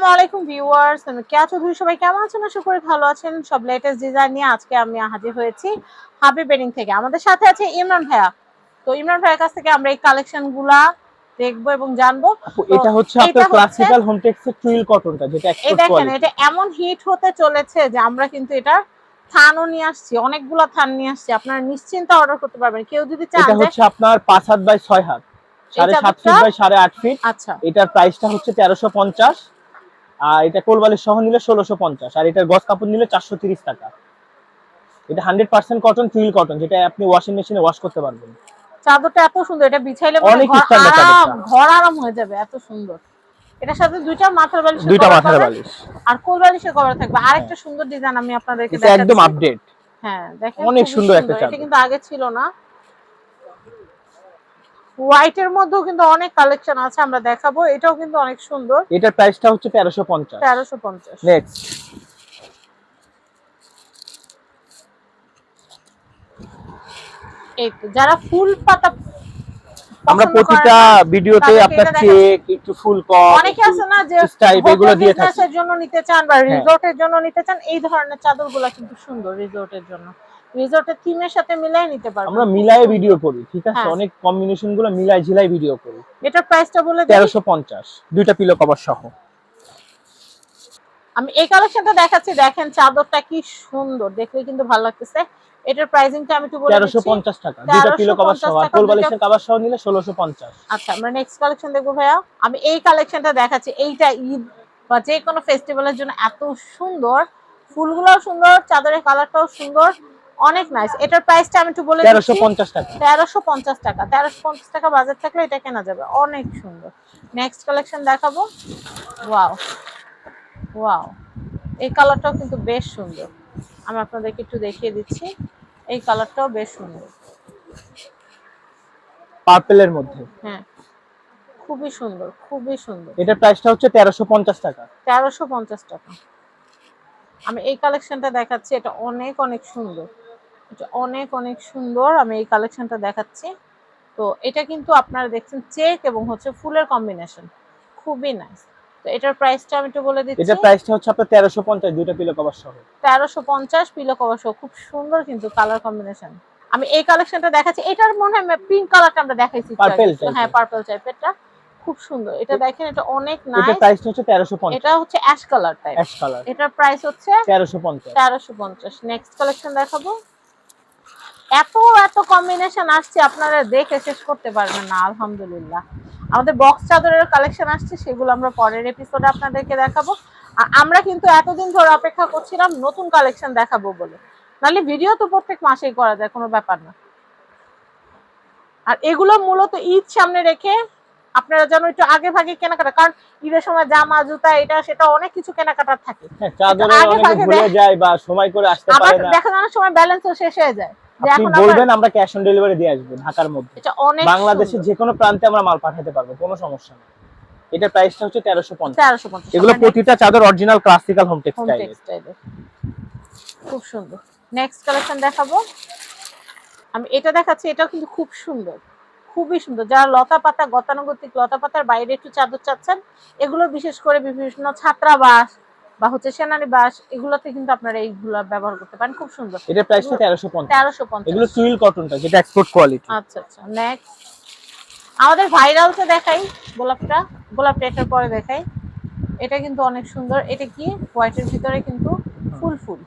আসসালামু আলাইকুম ভিউয়ার্স আমি কেয়া চৌধুরী সবাই কেমন আছেন? আশা করি ভালো আছেন। সব লেটেস্ট ডিজাইন নিয়ে আজকে আমি হাজির হয়েছি হাবি বেডিং থেকে। আমাদের সাথে আছে ইমরান ভাইয়া। তো ইমরান ভাইয়ের কাছ থেকে আমরা এই দেখব এবং জানব। এটা হচ্ছে আপনার ক্লাসিক্যাল এর টুইল কটনটা যেটা এক্সপোর্ট দেখেন এটা এমন হিট হতে চলেছে যে আমরা কিন্তু এটা থানও নিয়ে আসছি অনেকগুলা থান নিয়ে আসছি। আপনারা নিশ্চিন্তে অর্ডার করতে পারবেন। কেউ যদি চান এটা হচ্ছে আপনার পাঁচ হাত বাই ছয় হাত সাড়ে সাত? ফিট বাই সাড়ে আট ফিট আচ্ছা। এটার প্রাইসটা হচ্ছে তেরোশো পঞ্চাশ। আর এটা কোলবালিশ সহ নিলে ষোলোশো পঞ্চাশ আর এটার গজ কাপড় নিলে চারশো তিরিশ টাকা। এটা hundred percent cotton twill cotton যেটা আপনি ওয়াশিং মেশিনে ওয়াশ করতে পারবেন। চাদরটা এত সুন্দর এটা বিছাইলে অনেক ঘর আরাম হয়ে যাবে এত সুন্দর। এটার সাথে দুইটা মাথার বালিশ দুইটা মাথার বালিশ। আর কোল বালিশের কভার থাকবে। আরেকটা সুন্দর ডিজাইন আমি আপনাদেরকে এটা একদম আপডেট হ্যাঁ দেখেন অনেক সুন্দর একটা এটা কিন্তু আগে ছিল না। হোয়াইটের মধ্যেও কিন্তু অনেক কালেকশন আছে আমরা দেখাবো। এটাও কিন্তু অনেক সুন্দর। এটার প্রাইসটা হচ্ছে তেরোশো পঞ্চাশ। তেরোশো পঞ্চাশ। নেক্সট এই যারা ফুল পাতা আমরা প্রতিটা ভিডিওতে আপনার চেক একটু ফুল কম অনেকে আছে না যে এগুলো দিয়ে থাকি। বিজনেসের জন্য নিতে চান বা হ্যাঁ। রিসোর্টের জন্য নিতে চান এই ধরনের চাদরগুলো কিন্তু সুন্দর রিসোর্টের জন্য। রিসোর্টের থিমের সাথে মিলাই নিতে আমরা মিলায়ে ভিডিও করি ঠিক আছে? হ্যাঁ। অনেক কম্বিনেশনগুলো মিলাই ঝিলাই ভিডিও করি। এটার প্রাইসটা বলে দিই। তেরোশো পঞ্চাশ দুইটা পিলো কভার সহ। আমি এই কালেকশনটা দেখাচ্ছি দেখেন চাদরটা কি সুন্দর দেখলে কিন্তু ভালো লাগতেছে। এটার প্রাইসিংটা আমি একটু বলে তেরোশো দিচ্ছি পঞ্চাশ টাকা। দুইটা পিলো কভার সহ। আর দুইটা- বালিশের কভার সহ নিলে ষোলোশো পঞ্চাশ। আচ্ছা আমরা নেক্সট কালেকশন দেখব ভাইয়া। আমি এই কালেকশনটা দেখাচ্ছি। এইটা ঈদ বা যে কোনো ফেস্টিভ্যালের জন্য এত সুন্দর। ফুলগুলোও সুন্দর চাদরের কালারটাও সুন্দর। অনেক নাইস এটার প্রাইসটা আমি একটু বলে তেরোশো দিচ্ছি পঞ্চাশ টাকা। তেরোশো পঞ্চাশ টাকা। তেরোশো পঞ্চাশ টাকা বাজার থাকলে এটা কেনা যাবে। অনেক সুন্দর। নেক্সট কালেকশন দেখাবো। ওয়াও ওয়াও এই কালারটাও কিন্তু বেশ সুন্দর। আমি আপনাদেরকে একটু দেখিয়ে দিচ্ছি। এই কালারটাও বেশ সুন্দর। পার্পেলের মধ্যে। হ্যাঁ। খুবই সুন্দর খুবই সুন্দর। এটা প্রাইসটা হচ্ছে তেরোশো পঞ্চাশ টাকা। তেরোশো পঞ্চাশ টাকা। আমি এই কালেকশনটা দেখাচ্ছি এটা অনেক অনেক সুন্দর। এটা অনেক অনেক সুন্দর আমি এই কালেকশনটা দেখাচ্ছি। তো এটা কিন্তু আপনারা দেখছেন চেক এবং হচ্ছে ফুলের কম্বিনেশন। খুবই নাইস। তো এটার প্রাইসটা আমি একটু বলে দিচ্ছি। এটার প্রাইসটা হচ্ছে আপনার তেরোশো পঞ্চাশ দুইটা পিলো কভার সহ। তেরোশো পঞ্চাশ পিলো কভার সহ। খুব সুন্দর কিন্তু কালার কম্বিনেশন আমি এই কালেকশনটা দেখাচ্ছি। এটার মনে হয় পিঙ্ক কালারটা আমরা দেখাইছি একটু আগে। Purple type-এর। হ্যাঁ পার্পল টাইপেরটা খুব সুন্দর। এটা দেখেন অনেক হচ্ছে এটা ash colour type ash colour এটার প্রাইস হচ্ছে তেরোশো পঞ্চাশ। তেরোশো পঞ্চাশ। নেক্সট কালেকশন দেখাবো। এত এত কম্বিনেশন আসছে আপনারা দেখে শেষ করতে পারবেন না আলহামদুলিল্লাহ। আমাদের বক্স চাদরের কালেকশন আসছে সেগুলো আমরা পরের এপিসোডে আপনাদেরকে দেখাবো। আর আমরা কিন্তু এতদিন ধরে অপেক্ষা করছিলাম নতুন কালেকশন দেখাবো বলে। নাহলে ভিডিও তো প্রত্যেক মাসেই করা যায় কোনো ব্যাপার না। আর এগুলো মূলত ঈদ সামনে রেখে আপনারা যেন একটু আগে ভাগে কেনাকাটা কারণ ঈদের সময় জামা জুতা এটা সেটা অনেক কিছু কেনাকাটার থাকে। হ্যাঁ আগে ভাগে যায় বা সময় করে আসতে পারে না। দেখা যায় সময় ব্যালেন্সও শেষ হয়ে যায়। আপনি বলবেন আমরা ক্যাশ অন ডেলিভারি দিয়ে আসব ঢাকার মধ্যে। এটা অনেক বাংলাদেশের যে কোনো প্রান্তে আমরা মাল পাঠাতে পারব কোনো সমস্যা নেই। এটার প্রাইসটা হচ্ছে এগুলো প্রতিটা চাদর অরিজিনাল ক্লাসিক্যাল হোম টেক্সটাইল খুব সুন্দর। নেক্সট কালেকশন দেখাবো। আমি এটা দেখাচ্ছি এটাও কিন্তু খুব সুন্দর। খুবই সুন্দর। যারা লতা পাতা গতানুগতিক লতা পাতার বাইরে একটু চাদর চাচ্ছেন এগুলো বিশেষ করে বিভিন্ন ছাত্রাবাস বা হচ্ছে সেনানি বাস এগুলোতে কিন্তু আপনারা এইগুলো ব্যবহার করতে পারেন। খুব সুন্দর। এটা তেরোশো পঞ্চাশ। তেরোশো এগুলো টুইল কটনটা যেটা এক্সপোর্ট কোয়ালিটি আচ্ছা আচ্ছা নেক্সট আমাদের ভাইরালটা দেখাই গোলাপটা। গোলাপটা এটার পরে দেখাই। এটা কিন্তু অনেক সুন্দর। এটা কি? হোয়াইটের ভিতরে কিন্তু ফুল ফুল।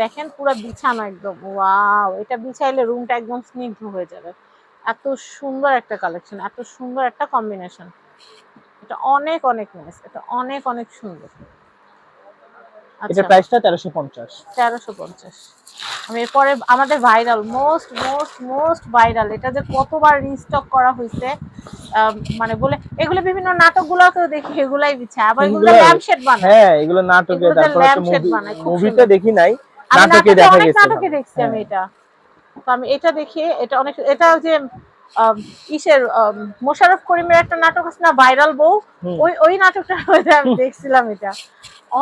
দেখেন পুরো বিছানো একদম। ওয়াও এটা বিছাইলে রুমটা একদম স্নিগ্ধ হয়ে যাবে। এত সুন্দর একটা কালেকশন এত সুন্দর একটা কম্বিনেশন এটা অনেক অনেক নাইস এটা অনেক অনেক সুন্দর। আচ্ছা। প্রাইসটা তেরোশো পঞ্চাশ। তেরোশো পঞ্চাশ। আমি এরপরে আমাদের viral most most most viral এটা যে কতবার রিস্টক করা হয়েছে মানে বলে এগুলো বিভিন্ন নাটকগুলোকেও দেখি এগুলাই বিছায় আবার এগুলো ল্যাম্পশেড বানায়। হ্যাঁ এগুলো নাটকে তারপর মুভিতে দেখি নাই নাটকে দেখা গেছে। নাটকে দেখছি আমি হ্যাঁ। এটা। তো আমি এটা দেখি এটা অনেক এটা যে ইসের আম, মোশাররফ করিমের একটা নাটক আছে না ভাইরাল বউ? ওই ওই নাটকটার মধ্যে আমি দেখছিলাম এটা।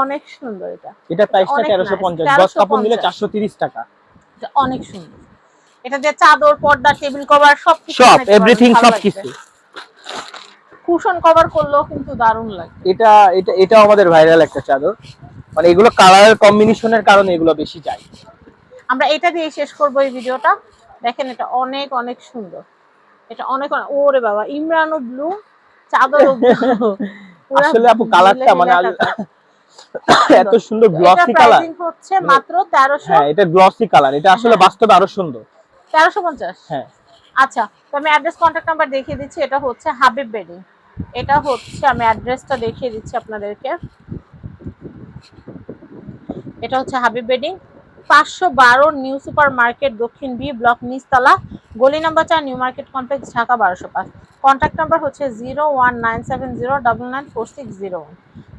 অনেক সুন্দর এটা। এটা প্রাইসটা অনেক তেরোশো nice, পঞ্চাশ। দশ কাপড় নিলে 1350 চারশো তিরিশ টাকা। অনেক সুন্দর। এটা দিয়ে চাদর পর্দা টেবিল কভার সব কিছু সব এভরিথিং সব কিছু কুশন কভার করলেও কিন্তু দারুণ লাগে এটা এটা এটাও আমাদের ভাইরাল একটা চাদর। মানে এগুলো কালার কম্বিনেশনের কারণে এগুলো বেশি যায় আমরা এটা দিয়ে শেষ করব এই ভিডিওটা। দেখেন এটা অনেক অনেক সুন্দর। এটা অনেক ওরে বাবা ইমরানও ব্লু চাদরও ব্লু আসলে আপু কালারটা মানে এত সুন্দর গ্লসি কালার হচ্ছে মাত্র তেরোশো হ্যাঁ এটা গ্লসি কালার এটা আসলে হ্যাঁ। বাস্তবে আরও সুন্দর। তেরোশো পঞ্চাশ। হ্যাঁ। আচ্ছা তো আমি অ্যাড্রেস কন্ট্যাক্ট নাম্বার দেখিয়ে দিচ্ছি এটা হচ্ছে হাবিব বেডিং এটা হচ্ছে আমি অ্যাড্রেসটা দেখিয়ে দিচ্ছি আপনাদেরকে। এটা হচ্ছে হাবিব বেডিং পাঁচশো বারো নিউ সুপার মার্কেট দক্ষিণ বি ব্লক নিচতলা। গলি নাম্বার চার, নিউ মার্কেট কমপ্লেক্স, ঢাকা বারোশো পাঁচ। কন্ট্যাক্ট নাম্বার হচ্ছে zero one nine seven zero double nine four six zero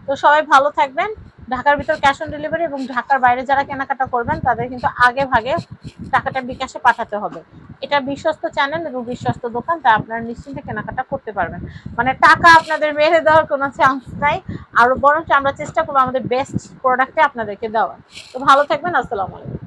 তো সবাই ভালো থাকবেন। ঢাকার ভিতর ক্যাশ অন ডেলিভারি এবং ঢাকার বাইরে যারা কেনাকাটা করবেন, তাদের কিন্তু আগে ভাগে টাকাটা বিকাশে পাঠাতে হবে। এটা বিশ্বস্ত চ্যানেল এবং বিশ্বস্ত দোকান, তাই আপনারা নিশ্চিন্তে কেনাকাটা করতে পারবেন। মানে টাকা আপনাদের মেরে দেওয়ার কোনো চান্স নাই। আরও বরঞ্চ আমরা চেষ্টা করব আমাদের বেস্ট প্রোডাক্টে আপনাদেরকে দেওয়ার। তো ভালো থাকবেন, আসসালামু আলাইকুম।